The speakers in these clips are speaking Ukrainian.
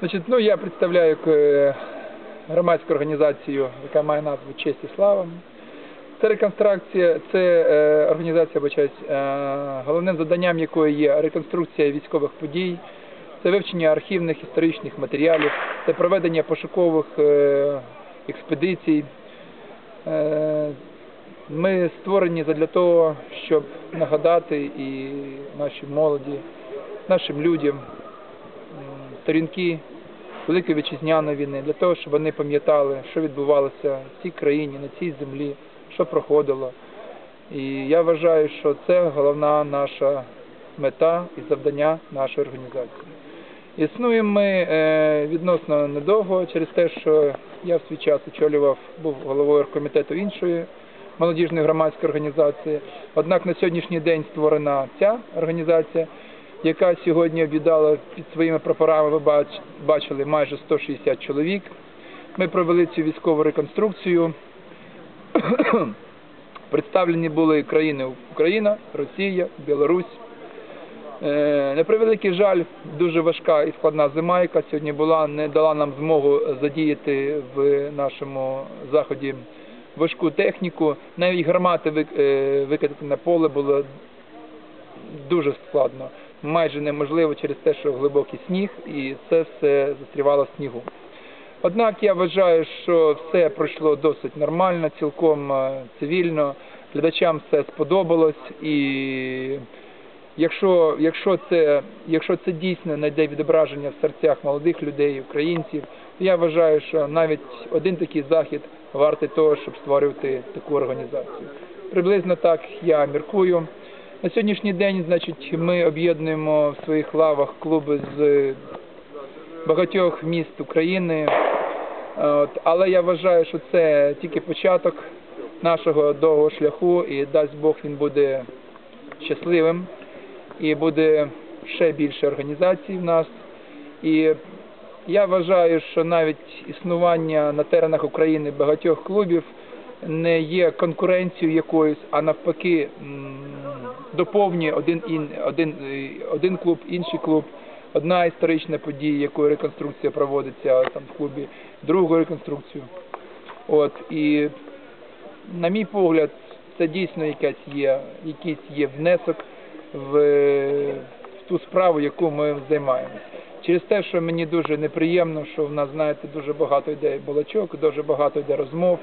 Значить, ну, я представляю е, громадську організацію, яка має назву Честь і слава. Це реконструкція, це е, організація, вибачаюсь, е, головним завданням якої є реконструкція військових подій, це вивчення архівних історичних матеріалів, це проведення пошукових експедицій. Ми створені для того, щоб нагадати і нашій молоді, нашим людям сторінки Великої вітчизняної війни, для того, щоб вони пам'ятали, що відбувалося в цій країні, на цій землі, що проходило. І я вважаю, що це головна наша мета і завдання нашої організації. Існуємо ми е, відносно недовго через те, що я в свій час очолював, був головою комітету іншої молодіжної громадської організації. Однак на сьогоднішній день створена ця організація, яка сьогодні об'їдала під своїми прапорами, ви бачили, майже 160 чоловік. Ми провели цю військову реконструкцію. Представлені були країни Україна, Росія, Білорусь. Е, На превеликий жаль, дуже важка і складна зима, яка сьогодні була, не дала нам змогу задіяти в нашому заході важку техніку. Навіть гармати вик- е, на поле було дуже складно, майже неможливо через те, що глибокий сніг, і це все застрівало в снігу. Однак я вважаю, що все пройшло досить нормально, цілком е, цивільно. Глядачам все сподобалось і якщо, якщо, це, якщо це дійсно знайде відображення в серцях молодих людей, українців, то я вважаю, що навіть один такий захід вартий того, щоб створювати таку організацію. Приблизно так я міркую. На сьогоднішній день, значить, ми об'єднуємо в своїх лавах клуби з багатьох міст України. От, але я вважаю, що це тільки початок нашого довгого шляху, і дасть Бог він буде щасливим і буде ще більше організацій в нас. І я вважаю, що навіть існування на теренах України багатьох клубів не є конкуренцією якоюсь, а навпаки доповнює один, ін, один, е, один клуб, інший клуб. Одна історична подія, якою реконструкція проводиться там в клубі, другу реконструкцію. От і на мій погляд, це дійсно якась є, якийсь є внесок в, в ту справу, яку ми займаємося. Через те, що мені дуже неприємно, що в нас, знаєте, дуже багато йде балачок, дуже багато йде розмов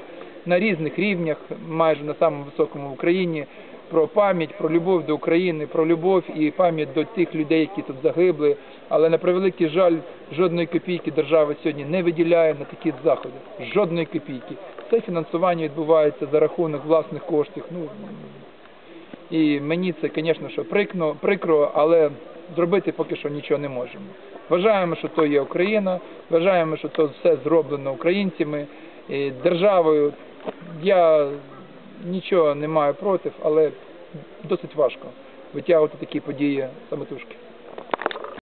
на різних рівнях, майже на самому високому в Україні, про пам'ять, про любов до України, про любов і пам'ять до тих людей, які тут загибли. Але на превеликий жаль, жодної копійки держава сьогодні не виділяє на такі заходи. Жодної копійки. Це фінансування відбувається за рахунок власних коштів. Ну і мені це, звісно, що прикро, прикро, але зробити поки що нічого не можемо. Вважаємо, що то є Україна, вважаємо, що то все зроблено українцями, і державою. Я нічого не маю проти, але досить важко витягувати такі події самотужки.